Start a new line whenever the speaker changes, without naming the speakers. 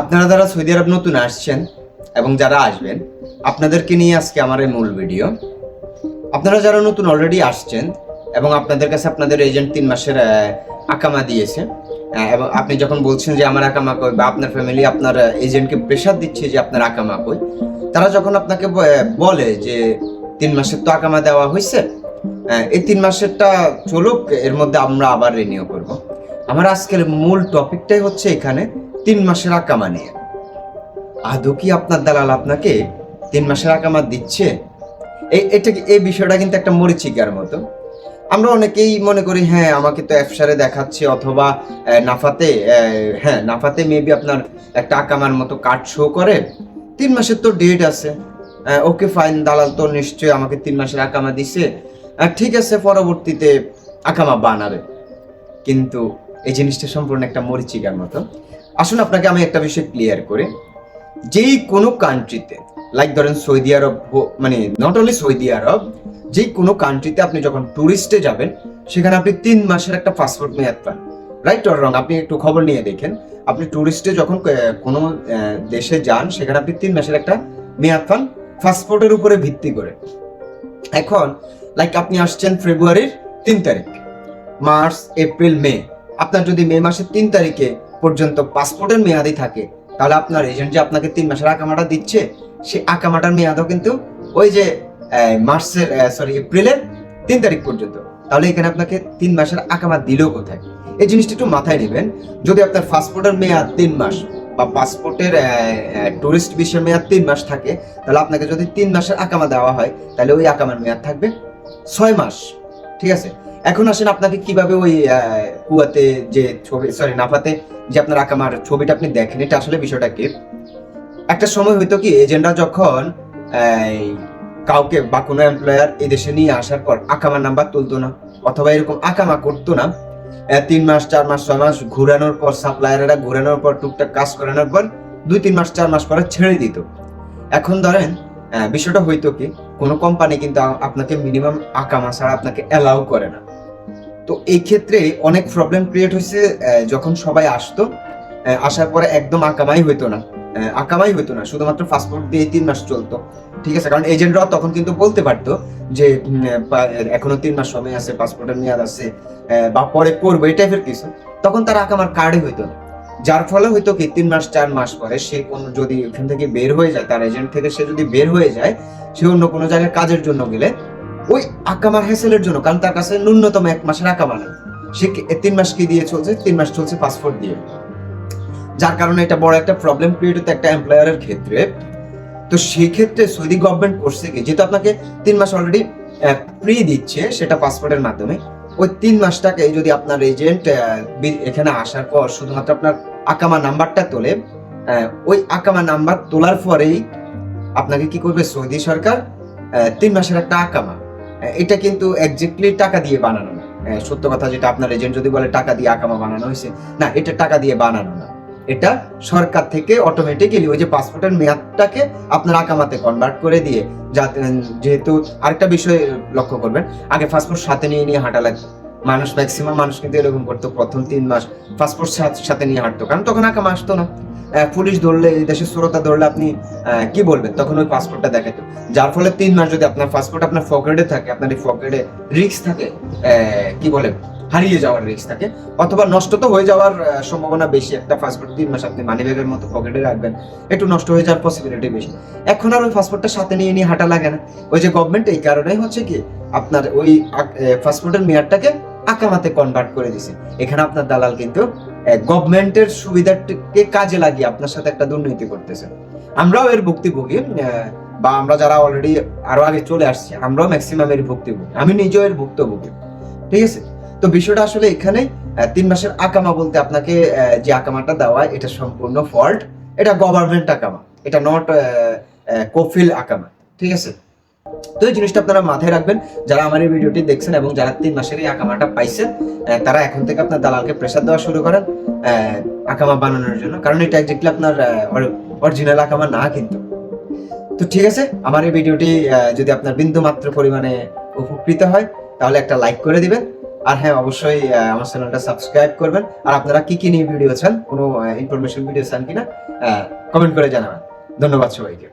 আপনারা যারা সৌদি আরব নতুন আসছেন এবং যারা আসবেন, আপনাদেরকে নিয়ে আজকে আমার এই মূল ভিডিও। আপনারা যারা নতুন অলরেডি আসছেন এবং আপনাদের কাছে আপনাদের এজেন্ট তিন মাসের আকামা দিয়েছে এবং আপনি যখন বলছেন যে আমার আকামা কই বা আপনার ফ্যামিলি আপনার এজেন্টকে প্রেশার দিচ্ছে যে আপনার আকামা কই, তারা যখন আপনাকে বলে যে তিন মাসের তো আকামা দেওয়া হয়েছে এই তিন মাসেরটা চলুক, এর মধ্যে আমরা আবার রিনিউ করব। আমার আজকের মূল টপিকটাই হচ্ছে এখানে তিন মাসের আকামা নিয়ে। আদৌ কি আপনার দালাল আপনাকে তিন মাসের আকামা দিচ্ছে? এই এটা এই বিষয়টা কিন্তু একটা মরিচিকার মতো। আমরা অনেকেই মনে করি হ্যাঁ আমাকে তো এফসারে দেখাচ্ছে অথবা নাফাতে হ্যাঁ নাফাতে মেবি আপনার একটা আকামার মতো কার্ড শো করে। তিন মাসের তো ডেট আছে। ওকে ফাইন দালাল তো নিশ্চয়ই আমাকে তিন মাসের আকামা দিছে। ঠিক আছে, পরবর্তীতে আকামা বানাবে। কিন্তু এই জিনিসটা সম্পূর্ণ একটা মরিচিকার মতো। আসুন আপনাকে আমি একটা বিষয় ক্লিয়ার করে। যেই কোনো কান্ট্রিতে লাইক ধরেন সৌদি আরব মানে নট অনলি সৌদি আরব, যেই কোনো কান্ট্রিতে আপনি যখন ট্যুরিস্টে যাবেন, সেখানে আপনি তিন মাসের একটা পাসপোর্ট মেয়াদ পান রাইট অর রং আপনি একটু খবর নিয়ে দেখেন। আপনি ট্যুরিস্টে যখন কোনো দেশে যান, সেখানে আপনি তিন মাসের একটা মেয়াদ পান পাসপোর্টের উপরে ভিত্তি করে। এখন লাইক আপনি আসছেন ফেব্রুয়ারির তিন তারিখ মার্চ এপ্রিল মে আপনার যদি মে মাসের তিন তারিখে পর্যন্ত পাসপোর্টের মেয়াদি থাকে। তাহলে আপনার এজেন্ট যে আপনাকে তিন মাসের আকামাটা দিচ্ছে সেই আকামাটার মেয়াদও কিন্তু ওই যে মার্চের সরি এপ্রিলের তিন তারিখ পর্যন্ত। তাহলে এখানে আপনাকে তিন মাসের আকামা দিলেও কোথায়? এই জিনিসটা একটু মাথায় নেবেন, যদি আপনার পাসপোর্টের মেয়াদ তিন মাস বা পাসপোর্টের টুরিস্ট বিষয়ের মেয়াদ তিন মাস থাকে, তাহলে আপনাকে যদি তিন মাসের আকামা দেওয়া হয়, তাহলে ওই আকামার মেয়াদ থাকবে ছয় মাস, ঠিক আছে? এখন আসেন আপনাকে কীভাবে ওই কুয়াতে যে ছবি সরি নাফাতে যে আপনার আকামার ছবিটা আপনি দেখেন, এটা আসলে বিষয়টা কি? একটা সময় হইতো কি এজেন্টরা যখন কাউকে বা কোনো এমপ্লয়ার এই দেশে নিয়ে আসার পর আকামার নাম্বার তুলতো না, অথবা এরকম আকামা করতো না তিন মাস, চার মাস, ছয় মাস ঘুরানোর পর সাপ্লায়ারেরা ঘুরানোর পর, টুকটাক কাজ করানোর পর, দুই, তিন মাস, চার মাস পরে ছেড়ে দিত। এখন ধরেন বিষয়টা হইতো কি, কোনো কোম্পানি কিন্তু আপনাকে মিনিমাম আকামা ছাড়া আপনাকে অ্যালাউ করে না। তো এই ক্ষেত্রে অনেক প্রবলেম ক্রিয়েট হয়েছে যখন সবাই আসতো আসার পরে একদম আকামাই হইতো না। আকামাই হইতো না, শুধুমাত্র পাসপোর্ট দিয়ে তিন মাস চলতো। ঠিক আছে, কারণ এজেন্টরাও তখন কিন্তু বলতে পারতো যে এখনও তিন মাস সময় আছে পাসপোর্টের মেয়াদ আছে বা পরে করব, এই টাইপের কিছু। তখন তার আকামার কার্ডই হইতো না। যার ফলে হয়তো কি, তিন মাস, চার মাস পরে সে কোন, যদি ওখান থেকে বের হয়ে যায়, তার এজেন্ট থেকে সে যদি বের হয়ে যায়, সে অন্য কোনো জায়গায় কাজের জন্য গেলে ওই আকামার হ্যাসেলের জন্য, কারণ তার কাছে ন্যূনতম এক মাসের আকামা নেই। সে তিন মাস কি দিয়ে চলছে? তিন মাস চলছে পাসপোর্ট দিয়ে। যার কারণে এটা বড় একটা প্রবলেম ক্রিয়েট হতো একটা এমপ্লয়ারের ক্ষেত্রে। তো সেই ক্ষেত্রে সৌদি গভর্নমেন্ট করছে কি? যেহেতু আপনাকে তিন মাস অলরেডি ফ্রি দিচ্ছে সেটা পাসপোর্টের মাধ্যমে, ওই তিন মাসটাকে যদি আপনার এজেন্ট এখানে আসার পর শুধুমাত্র আপনার আকামা নাম্বারটা তোলে ওই আকামা নাম্বার তোলার পরেই আপনাকে কি করবে সৌদি সরকার তিন মাসের একটা আকামা এটা কিন্তু একজাক্টলি টাকা দিয়ে বানানো না। সত্য কথা যেটা আপনার এজেন্ট যদি বলে টাকা দিয়ে আকামা বানানো হয়েছে, না, এটা টাকা দিয়ে বানানো না। এটা সরকার থেকে অটোমেটিক্যালি ওই যে পাসপোর্টের মেয়াদটাকে আপনার আকামাতে কনভার্ট করে দিয়ে যাতে, যেহেতু আরেকটা বিষয় লক্ষ্য করবেন, আগে পাসপোর্ট সাথে নিয়ে নিয়ে হাঁটা লাগতো মানুষ ম্যাক্সিমাম মানুষ কিন্তু এরকম করতো, প্রথম তিন মাস পাসপোর্ট সাথে নিয়ে হাঁটতো। কারণ তখন আকামা আসতো না। পুলিশ ধরলে, এই দেশের শ্রোতা ধরলে আপনি কি বলবেন? তখন ওই পাসপোর্টটা দেখাতো যার ফলে তিন মাস যদি আপনার পাসপোর্ট আপনার পকেটে থাকে, আপনার এই পকেটে রিস্ক থাকে কি বলে, হারিয়ে যাওয়ার রিস্ক থাকে, অথবা নষ্ট তো হয়ে যাওয়ার সম্ভাবনা বেশি। একটা পাসপোর্ট তিন মাস আপনি মানি ব্যাগের মতো পকেটে রাখবেন, একটু নষ্ট হয়ে যাওয়ার পসিবিলিটি বেশি। এখন আর ওই পাসপোর্টটা সাথে নিয়ে নিয়ে হাঁটা লাগে না। ওই যে গভর্নমেন্ট এই কারণেই হচ্ছে কি, আপনার ওই পাসপোর্টের মেয়াদটাকে আকামাতে কনভার্ট করে দিছে। এখানে আপনার দালাল কিন্তু গভর্নমেন্টের সুবিধাটাকে কাজে লাগিয়ে আপনার সাথে একটা দুর্নীতি করতেছে। আমরাও এর ভুক্তভোগী বা আমরা যারা অলরেডি আরও আগে চলে আসছি, আমরাও ম্যাক্সিমাম এর ভুক্তভোগী। আমি নিজেও এর ভুক্তভোগী। ঠিক আছে? তো বিষয়টা আসলে এখানে তিন মাসের আকামা বলতে আপনাকে যে আকামাটা দেওয়া, এটা সম্পূর্ণ ফল্ট এটা গভর্নমেন্ট আকামা। এটা নট কফিল আকামা। ঠিক আছে? তো এই জিনিসটা আপনারা মাথায় রাখবেন। যারা আমার এই ভিডিওটি দেখছেন এবং যারা তিন মাসের এই আকামাটা পাইছেন তারা এখন থেকে আপনার দালালকে প্রেসার দেওয়া শুরু করেন আকামা বানানোর জন্য। কারণ এটা একজাক্টলি আপনার অরিজিনাল আকামা না কিন্তু। তো ঠিক আছে, আমার এই ভিডিওটি যদি আপনার বিন্দু মাত্র পরিমাণে উপকৃত হয়, তাহলে একটা লাইক করে দিবেন। আর হ্যাঁ অবশ্যই আমার চ্যানেলটা সাবস্ক্রাইব করবেন। আর আপনারা কি কি নিয়ে ভিডিও চান, কোনো ইনফরমেশন ভিডিও চান কিনা কমেন্ট করে জানাবেন। ধন্যবাদ সবাইকে।